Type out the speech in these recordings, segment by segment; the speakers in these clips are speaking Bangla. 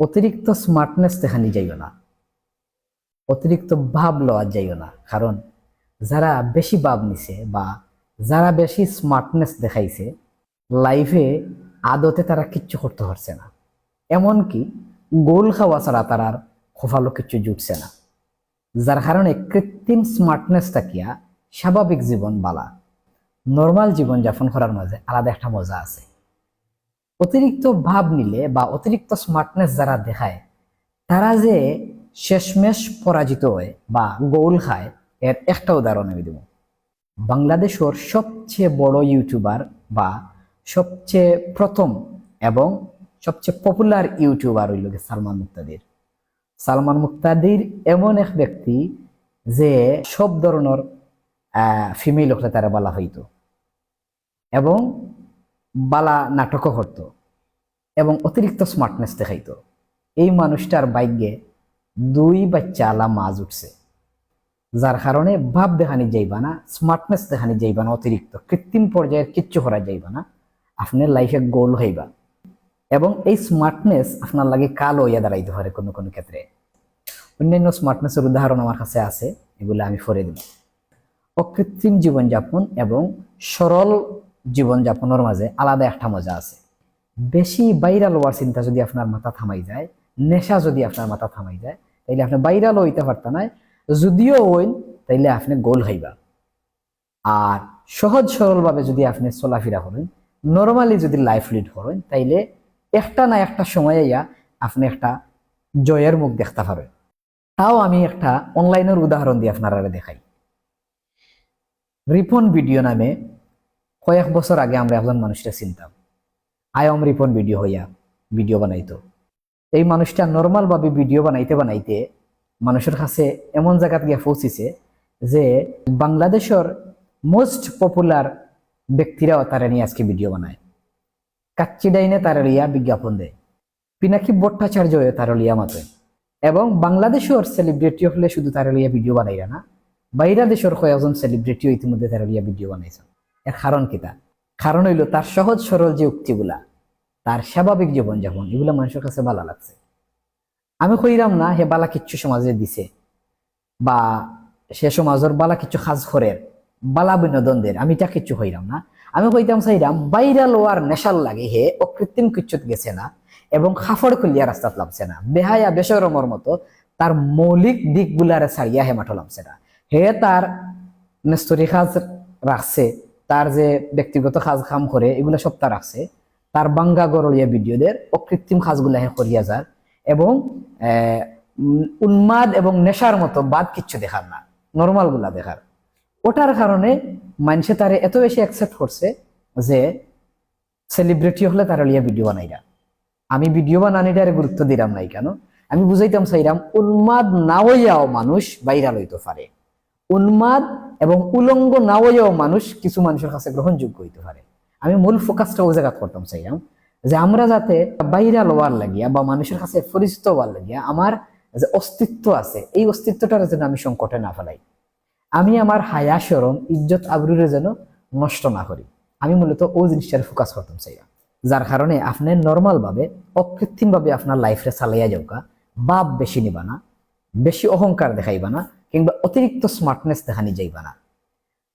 অতিরিক্ত স্মার্টনেস দেখানি যাইও না। অতিরিক্ত ভাব লওয়া যাইও না। কারণ যারা বেশি ভাব নিছে বা যারা বেশি স্মার্টনেস দেখাইছে লাইফে আদতে তারা কিচ্ছু করতে পারছে না। এমনকি গোল খাওয়া ছাড়া তার আর খোফালো কিচ্ছু জুটছে না। যার কারণে কৃত্রিম স্মার্টনেস থাকিয়া স্বাভাবিক জীবন বালা। নর্মাল জীবন যাপন করার মাঝে আলাদা একটা মজা আছে। অতিরিক্ত ভাব নিলে বা অতিরিক্ত স্মার্টনেস যারা দেখায়, তারা যে শেষমেশ পরাজিত হয় বা গোল খায়, এর একটা উদাহরণ আমি দেব। বাংলাদেশের সবচেয়ে বড় ইউটিউবার বা সবচেয়ে প্রথম এবং সবচেয়ে পপুলার ইউটিউবার হইল সালমান মুক্তাদির। সালমান মুক্তাদির এমন এক ব্যক্তি যে সব ধরনের ফিমেল হলে তারা বলা হইতো। এবং বালা নাটকও করতো এবং অতিরিক্ত স্মার্টনেস দেখাইত। এই মানুষটার বাইকে দুই বাচ্চা আলা মাছ উঠছে, যার কারণে ভাব দেখানি যাইবা না স্মার্টনেস দেখানি যাইবা না, অতিরিক্ত কৃত্রিম পর্যায়ের কিচ্ছু করা যাইবা না, আপনার লাইফে গোল হইবা। এবং এই স্মার্টনেস আপনার লাগে কালো হইয়া দাঁড়াইতে পারে কোনো কোনো ক্ষেত্রে। অন্যান্য স্মার্টনেসের উদাহরণ আমার কাছে আছে, এগুলো আমি ফরে দিব অকৃত্রিম জীবনযাপন এবং সরল জীবনযাপনের মাঝে আলাদা একটা মজা আছে। বেশি বাইরাল হওয়ার চিন্তা যদি আপনার মাথা থামাই যায়, নেশা যদি আপনার মাথা থামাই যায়, তাইলে আপনি বাইরাল হইতে পারতেন না যদিও হইন, তাইলে আপনি গোল হইবা আর সহজ সরলভাবে যদি আপনি চলাফেরা করেন নর্মালি যদি লাইফ লিড করেন, তাইলে একটা না একটা সময়ে ইয়া আপনি একটা জয়ের মুখ দেখতে পারেন তাও আমি একটা অনলাইনের উদাহরণ দিয়ে আপনারা দেখাই। রিপন ভিডিও নামে কয়েক বছর আগে আমরা একজন মানুষটা চিনতাম আয়ম রিপন ভিডিও হইয়া ভিডিও বানাইতো। এই মানুষটা নর্মাল ভাবে ভিডিও বানাইতে বানাইতে মানুষের কাছে এমন জায়গাত গিয়ে পৌঁছিছে যে বাংলাদেশের মোস্ট পপুলার ব্যক্তিরাও তারা নিয়ে আজকে ভিডিও বানায়। কাচ্চি ডাইনে তারা লিয়া বিজ্ঞাপন দেয়। পিনাকি ভট্টাচার্য তারা লিয়া মাতে। এবং বাংলাদেশের সেলিব্রিটি হলে শুধু তারা লিয়া ভিডিও বানাইরা না বাইরা দেশের কয়েকজন সেলিব্রিটিও ইতিমধ্যে তারা লিয়া ভিডিও বানাইছেন এর কারণ কিতা কারণ হইল তার সহজ সরল যে উক্তিগুলা, তার স্বাভাবিক জীবনযাপন, এগুলা মানুষের কাছে ভালো লাগছে। আমি কইরাম না, হে বালা কিচ্ছু সমাজে দিছে, বা সে সমাজের বালা কিছু সাজ খরের বালা বিনোদন দের আমি তা কিচ্ছু হইরাম না। আমি কইতাম চাইরাম বাইরা লোয়ার নেশাল লাগে হে অকৃত্রিম কিচ্ছুত গেছে না, এবং খাফড় খুলিয়া রাস্তাত লাভছে না। বেহায়া বেসরমর মতো তার মৌলিক দিকগুলারে ছাড়িয়া হে মাঠো লাভছে না। হে তার নেস্তরি সাজ রাখছে তার যে ব্যক্তিগত সাজ খাম করে, এগুলো সব তার আছে। তার বাঙ্গা গরলিয়া ভিডিওদের অকৃত্রিম সাজগুলা হে করিয়া যার এবং উন্মাদ এবং নেশার মতো বাদ কিচ্ছু দেখার না নর্মালগুলা দেখার। ওটার কারণে মানুষে তারে এত বেশি অ্যাকসেপ্ট করছে যে সেলিব্রিটি হলে তারা লিয়া ভিডিও বানাইরা। আমি ভিডিও বানানিটারে গুরুত্ব দিলাম নাই কেন? আমি বুঝাইতাম চাইরাম উন্মাদ না হইয়াও মানুষ বাইরা লইতে পারে। উন্মাদ এবং উলঙ্গ না হইয়াও মানুষ কিছু মানুষের কাছে গ্রহণযোগ্য হইতে পারে। আমি মূল ফোকাসটা ও জায়গা করতাম চাইরাম যে আমরা যাতে বাইরা লওয়ার লাগিয়া বা মানুষের কাছে পরিচিত হওয়ার লাগিয়া আমার যে অস্তিত্ব আছে, এই অস্তিত্বটার যেন আমি সংকটে না ফেলাই। আমি আমার হায়া সরম ইজ্জত, আবরুরে যেন নষ্ট না করি। আমি মূলত ও জিনিসটার ফোকাস করতাম চাইলাম। যার কারণে আপনি নর্মাল ভাবে অকৃত্রিম ভাবে আপনার লাইফে চালাইয়া যাওকা বাপ বেশি নিবা না, বেশি অহংকার দেখাইবা না কিংবা অতিরিক্ত স্মার্টনেস দেখানি যাইবা না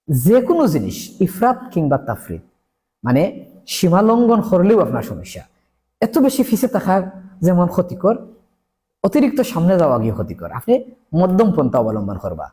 যে কোনো জিনিস, ইফরাত কিংবা তাফরিদ মানে সীমালঙ্ঘন করলেও আপনার সমস্যা। এত বেশি ফিসে থাকা যেমন ক্ষতিকর, অতিরিক্ত সামনে যাওয়া গিয়ে ক্ষতিকর। আপনি মধ্যম পন্থা অবলম্বন করবা।